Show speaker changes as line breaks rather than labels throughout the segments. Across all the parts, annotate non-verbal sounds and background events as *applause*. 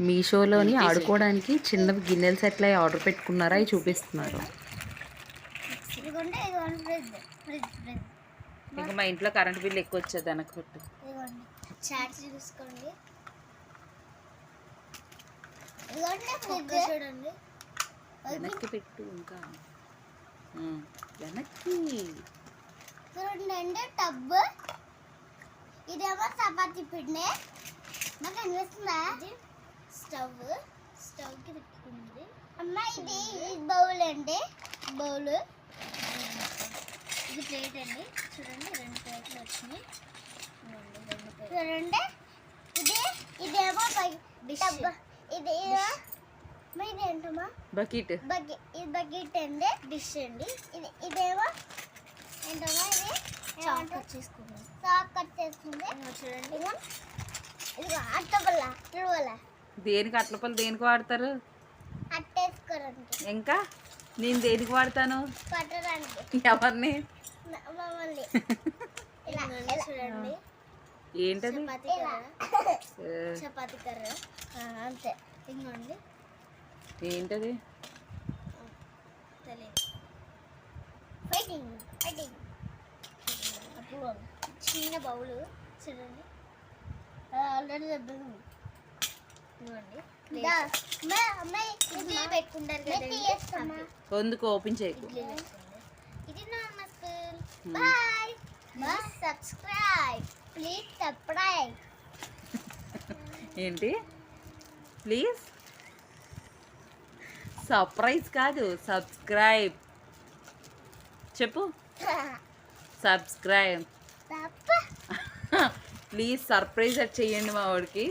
మీషోలోని ఆడుకోవడానికి చిన్న గిన్నెల సెట్లు అవి ఆర్డర్ పెట్టుకున్నారా? అవి చూపిస్తున్నారు. ఇంకా మా ఇంట్లో కరెంట్ బిల్ ఎక్కువ వచ్చేది
చూసుకోండి. చూడండి.
వెనక్కి పెట్టు ఇంకా. వెనక్కి.
చూడండి టబ్ ఇదేమో చపాతీ పిండి. నాకు అనిపిస్తుందా స్టవ్ స్టవ్కి పెట్టుకుంది అమ్మ ఇది బౌల్ అండి బౌల్ ఇది ప్లేట్ అండి చూడండి రెండు ప్లేట్లు వచ్చినాయి ప్లేట్లు. చూడండి ఇది ఇదేమో టబ్ ఇది ఇది ఏంటమ్మా
బకెట్
బకెట్ ఇది బకెట్ అండి డిష్ అండి ఇది ఇదేమో ఏంటమ్మా ఇది చాక్ కట్ చేసుకుంది చాక్ కట్ చేసుకుంది చూడండి ఇదిగో ఇదిగో అట్టబల్ల తిరువల
దేనికి అట్లపల్లి దేనికి వాడతారు? ఇంకా? నేను దేనికి వాడతాను? ఎవరిని? *laughs* ఏంటది?
చపాతీ కర్ర. అంతే. ఇంకోండి
ఏంటది?
ఫైటింగ్ ఫైటింగ్ చిన్న బౌలు. చూడండి. ఆల్రెడీ దెబ్బలు
ఓపెన్ చేయకు
ఇది
Hmm.
Please subscribe. Please subscribe. *laughs*
ఏంటి? ప్లీజ్. సర్ప్రైజ్ కాదు సబ్స్క్రైబ్. చెప్పు. *laughs* సబ్స్క్రైబ్.
తప్ప. *laughs*
ప్లీజ్ సర్ప్రైజ్ అది చెయ్యండి మా వాడికి.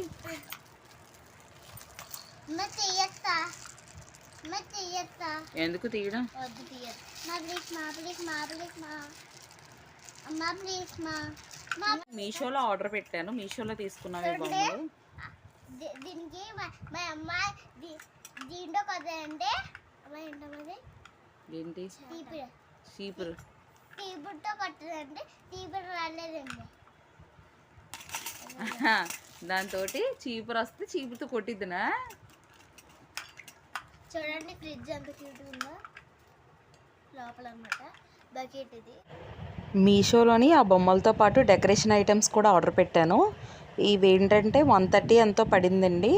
మా మా
మీషోలో ఆర్డర్ పెట్టాను. మీషోలో తీసుకున్నాను బొమ్మలు.
దీనికి మా- అమ్మ దీంట్లో కదా అంటే అమ్మ ఏంటమ్మది
ఏంటి? చీపురు.
తీపిడితో కట్టదంటే తీపిడి రాలేదండి.
దాంతో చీపురు వస్తే చీపురుతో కొట్టిద్దునా?
చూడండి ఫ్రిడ్జ్ ఎంత క్యూట్ ఉందో? లోపల అనమాట బకెట్ ఇది.
మీషోలోని ఆ బొమ్మలతో పాటు డెకరేషన్ ఐటమ్స్ కూడా ఆర్డర్ పెట్టాను. ఇవి ఏంటంటే వన్ థర్టీ ఎంతో పడిందండి.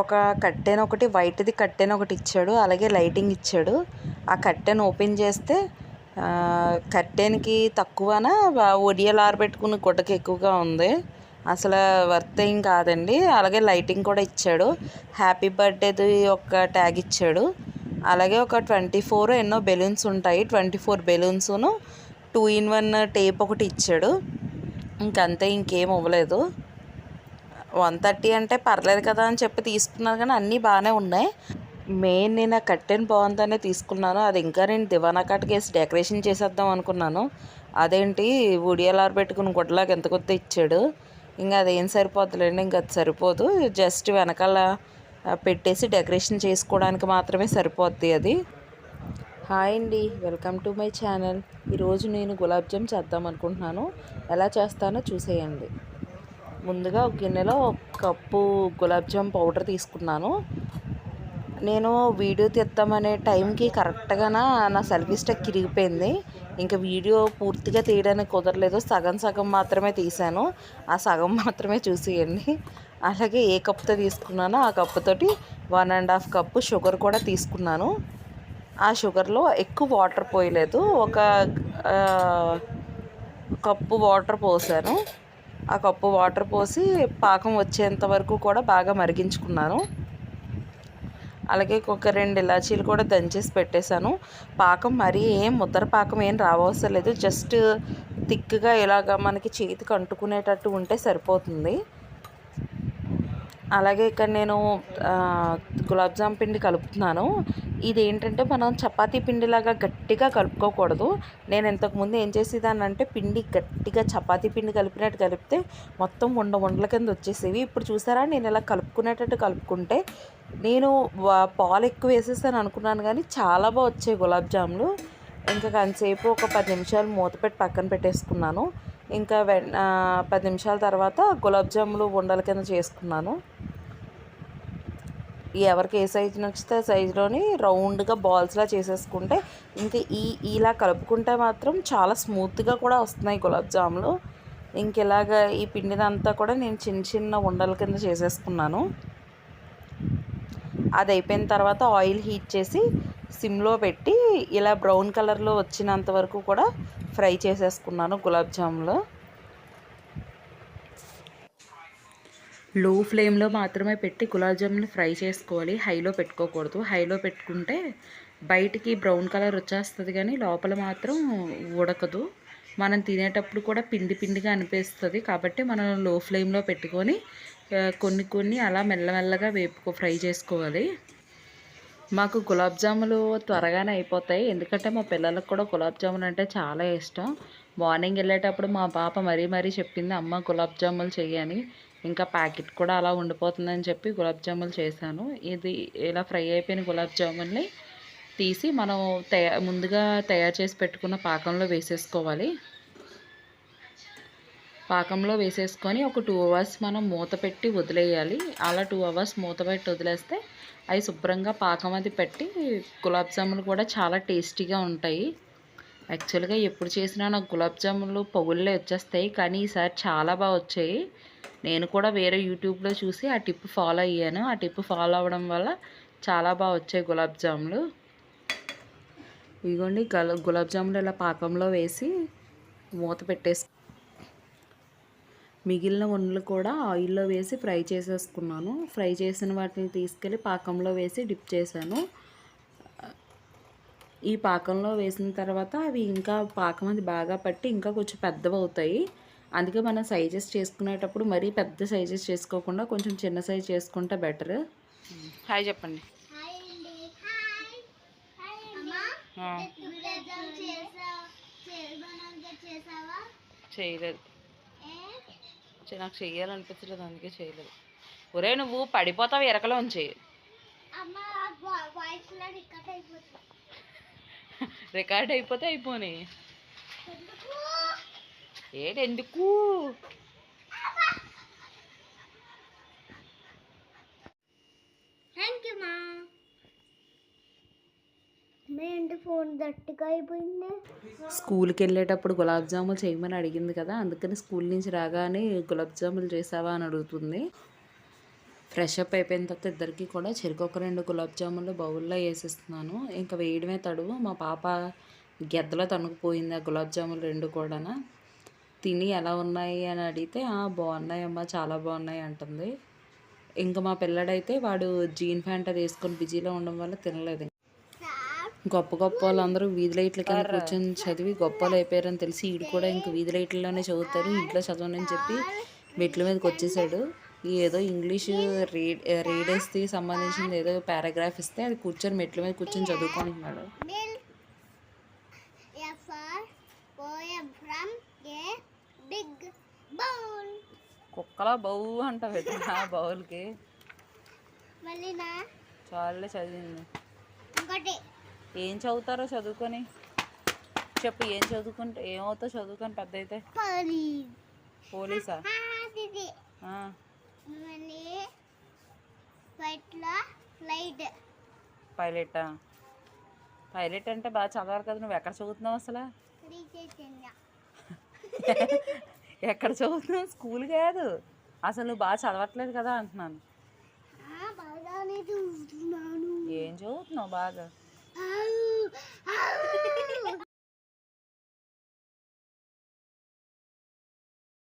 ఒక కట్టెన్ ఒకటి వైట్ది కట్టెన్ ఒకటి ఇచ్చాడు. అలాగే లైటింగ్ ఇచ్చాడు. ఆ కట్టెన్ ఓపెన్ చేస్తే కట్టెన్కి తక్కువన? ఒడియాలు ఆరబెట్టుకున్న గుడ్డకి ఎక్కువగా ఉంది. అసలు వర్త్ ఏం కాదండి. అలాగే లైటింగ్ కూడా ఇచ్చాడు. హ్యాపీ బర్త్డేది ఒక ట్యాగ్ ఇచ్చాడు. అలాగే ఒక ట్వంటీ ఫోర్ ఎన్నో బెలూన్స్ ఉంటాయి. ట్వంటీ ఫోర్ బెలూన్స్ను టూ ఇన్ వన్ టేప్ ఒకటి ఇచ్చాడు. ఇంకంతే ఇంకేం ఇవ్వలేదు. వన్ థర్టీ అంటే పర్లేదు కదా అని చెప్పి తీసుకున్నాను కానీ అన్నీ బాగానే ఉన్నాయి. మెయిన్ నేను ఆ కట్టెన్ బాగుందనే తీసుకున్నాను. అది ఇంకా నేను దివానా కాటుకి వేసి డెకరేషన్ చేసేద్దాం అనుకున్నాను. అదేంటి ఉడియాలు పెట్టుకుని గుడ్డలాగా ఎంత కొత్త ఇచ్చాడు. ఇంకా అదేం సరిపోద్దులేండి ఇంకా అది సరిపోదు. జస్ట్ వెనకాల పెట్టేసి డెకరేషన్ చేసుకోవడానికి మాత్రమే సరిపోద్ది అది. హాయ్ అండి వెల్కమ్ టు మై ఛానల్. ఈరోజు నేను గులాబ్ జామ్ చేద్దాం అనుకుంటున్నాను. ఎలా చేస్తానో చూసేయండి. ముందుగా ఒక గిన్నెలో ఒక కప్పు గులాబ్ జామ్ పౌడర్ తీసుకున్నాను. నేను వీడియో తీద్దామనే టైంకి కరెక్ట్గా నా సెల్ఫీ స్టిక్ ఇరిగిపోయింది. ఇంకా వీడియో పూర్తిగా తీయడానికి కుదరలేదు. సగం సగం మాత్రమే తీశాను. ఆ సగం మాత్రమే చూసేయండి. అలాగే ఏ కప్తో తీసుకున్నానో ఆ కప్పుతోటి one and half cup sugar కూడా తీసుకున్నాను. ఆ షుగర్లో ఎక్కువ వాటర్ పోయలేదు. ఒక కప్పు వాటర్ పోసాను. ఆ కప్పు వాటర్ పోసి పాకం వచ్చేంత వరకు కూడా బాగా మరిగించుకున్నాను. అలాగే ఒక రెండు ఇలాచీలు కూడా దంచేసి పెట్టేశాను. పాకం మరీ ఏం ముద్దర పాకం ఏం రావవసరం లేదు. జస్ట్ థిక్గా ఇలాగ మనకి చేతికి అంటుకునేటట్టు ఉంటే సరిపోతుంది. అలాగే ఇక్కడ నేను గులాబ్ జామ్ పిండి కలుపుతున్నాను. ఇది ఏంటంటే మనం చపాతీ పిండిలాగా గట్టిగా కలుపుకోకూడదు. నేను ఇంతకుముందు ఏం చేసేదానంటే పిండి గట్టిగా చపాతీ పిండి కలిపినట్టు కలిపితే మొత్తం ఉండ ఉండల కింద వచ్చేసేవి. ఇప్పుడు చూసారా? నేను ఇలా కలుపుకునేటట్టు కలుపుకుంటే నేను వా- పాలు ఎక్కువ వేసేసాను అనుకున్నాను కానీ చాలా బాగా వచ్చాయి గులాబ్ జాములు. ఇంకా కొంతసేపు ఒక పది నిమిషాలు మూత పెట్టి పక్కన పెట్టేసుకున్నాను. ఇంకా వెన్ పది నిమిషాల తర్వాత గులాబ్ జాములు ఉండల కింద చేసుకున్నాను. ఎవరికి ఏ సైజు నచ్చితే ఆ సైజులోని రౌండ్గా బాల్స్లా చేసేసుకుంటే ఇంకా ఈ ఇలా కలుపుకుంటే మాత్రం చాలా స్మూత్గా కూడా వస్తున్నాయి గులాబ్ జాములు. ఇంక ఇలాగ ఈ పిండినంతా కూడా నేను చిన్న చిన్న ఉండల కింద చేసేసుకున్నాను. అది అయిపోయిన తర్వాత ఆయిల్ హీట్ చేసి సిమ్లో పెట్టి ఇలా బ్రౌన్ కలర్లో వచ్చినంత వరకు కూడా ఫ్రై చేసేసుకున్నాను గులాబ్ జాములు. లో ఫ్లేమ్లో మాత్రమే పెట్టి గులాబ్ జామున్ ఫ్రై చేసుకోవాలి. హైలో పెట్టుకోకూడదు. హైలో పెట్టుకుంటే బయటికి బ్రౌన్ కలర్ వచ్చేస్తుంది కానీ లోపల మాత్రం ఉడకదు. మనం తినేటప్పుడు కూడా పిండి పిండిగా అనిపిస్తుంది కాబట్టి మనం లో ఫ్లేమ్లో పెట్టుకొని కొన్ని కొన్ని అలా మెల్లమెల్లగా వేపుకో ఫ్రై చేసుకోవాలి. మాకు గులాబ్ జాములు త్వరగానే అయిపోతాయి. ఎందుకంటే మా పిల్లలకు కూడా గులాబ్ జాములు అంటే చాలా ఇష్టం. మార్నింగ్ వెళ్ళేటప్పుడు మా పాప మరీ మరీ చెప్పింది అమ్మ గులాబ్ జాములు చేయని ఇంకా ప్యాకెట్ కూడా అలా ఉండిపోతుందని చెప్పి గులాబ్ జాములు చేశాను. ఇది ఇలా ఫ్రై అయిపోయిన గులాబ్ జామున్ని తీసి మనం తయా ముందుగా తయారు చేసి పెట్టుకున్న పాకంలో వేసేసుకోవాలి. పాకంలో వేసేసుకొని ఒక టూ అవర్స్ మనం మూత పెట్టి వదిలేయాలి. అలా టూ అవర్స్ మూత పెట్టి వదిలేస్తే అవి శుభ్రంగా పాకం అది పెట్టి గులాబ్ జాములు కూడా చాలా టేస్టీగా ఉంటాయి. యాక్చువల్గా ఎప్పుడు చేసినా నాకు గులాబ్ జాములు పొగుళ్ళే వచ్చేస్తాయి కానీ ఈసారి చాలా బాగా వచ్చాయి. నేను కూడా వేరే యూట్యూబ్లో చూసి ఆ టిప్ ఫాలో అయ్యాను. ఆ టిప్ ఫాలో అవ్వడం వల్ల చాలా బాగా వచ్చాయి గులాబ్ జాములు. ఇదిగోండి గల గులాబ్ జాములు ఇలా పాకంలో వేసి మూత పెట్టేసి మిగిలిన వండ్లు కూడా ఆయిల్లో వేసి ఫ్రై చేసేసుకున్నాను. ఫ్రై చేసిన వాటిని తీసుకెళ్ళి పాకంలో వేసి డిప్ చేశాను. ఈ పాకంలో వేసిన తర్వాత అవి ఇంకా పాకం అది బాగా పట్టి ఇంకా కొంచెం పెద్దవి అవుతాయి. అందుకే మనం సైజెస్ చేసుకునేటప్పుడు మరీ పెద్ద సైజెస్ చేసుకోకుండా కొంచెం చిన్న సైజ్ చేసుకుంటే బెటర్. హాయ్ చెప్పండి.
హాయ్
నాకు చెయ్యాలనిపించలేదు అందుకే చేయలేదు. ఒరే నువ్వు పడిపోతావు ఎరకలోంచి. *laughs*
రికార్డ్
అయిపోతే అయిపోని.
ఎందుకు?
ఏంటి ఎందుకు
థ్యాంక్ యూ మా మీ ఇంటి ఫోన్ దట్టుగా అయిపోయింది.
స్కూల్కి వెళ్ళేటప్పుడు గులాబ్ జాములు చేయమని అడిగింది కదా అందుకని స్కూల్ నుంచి రాగానే గులాబ్ జాములు చేసావా అని అడుగుతుంది. ఫ్రెష్ అప్ అయిపోయిన తర్వాత ఇద్దరికి కూడా చెరుకు ఒక రెండు గులాబ్ జాములు బౌల్లో వేసేస్తున్నాను. ఇంకా వేయడమే తడువు మా పాప గెద్దలో తణుకుపోయింది ఆ గులాబ్ జాములు రెండు కూడా తిని ఎలా ఉన్నాయి అని అడిగితే బాగున్నాయమ్మా చాలా బాగున్నాయి అంటుంది. ఇంకా మా పిల్లడైతే వాడు జీన్ ప్యాంట్ అది వేసుకొని బిజీలో ఉండడం వల్ల తినలేదు. గొప్ప గొప్ప వాళ్ళందరూ వీధి లైట్ల కింద కూర్చొని చదివి గొప్ప వాళ్ళు అయిపోయారని తెలిసి ఈడు కూడా ఇంక వీధి లైట్లలోనే చదువుతారు ఇంట్లో చదవనని చెప్పి మెట్ల మీదకి వచ్చేసాడు. ఈ ఏదో ఇంగ్లీష్ రీడ్ రీడర్స్కి సంబంధించింది ఏదో పారాగ్రాఫ్ ఇస్తే అది కూర్చొని మెట్ల మీద కూర్చొని చదువుకుంటున్నాడు. కుక్కలా బౌ అంటావు బౌల్కి. చాలే చదివింది.
ఇంకోటి.
ఏం చదువుతారో చదువుకొని? చెప్పు ఏం చదువుకుంటే ఏమవుతావు చదువుకొని పెద్ద అయితే పోలీసా? పైలటా? పైలట్ అంటే బాగా చదవాలి కదా నువ్వు ఎక్కడ చదువుతున్నావు అసలు? *laughs* ఎక్కడ చదువుతున్నావు? స్కూల్ కాదు. అసలు నువ్వు బాగా చదవట్లేదు కదా అంటున్నాను. ఏం చదువుతున్నావు బాగా?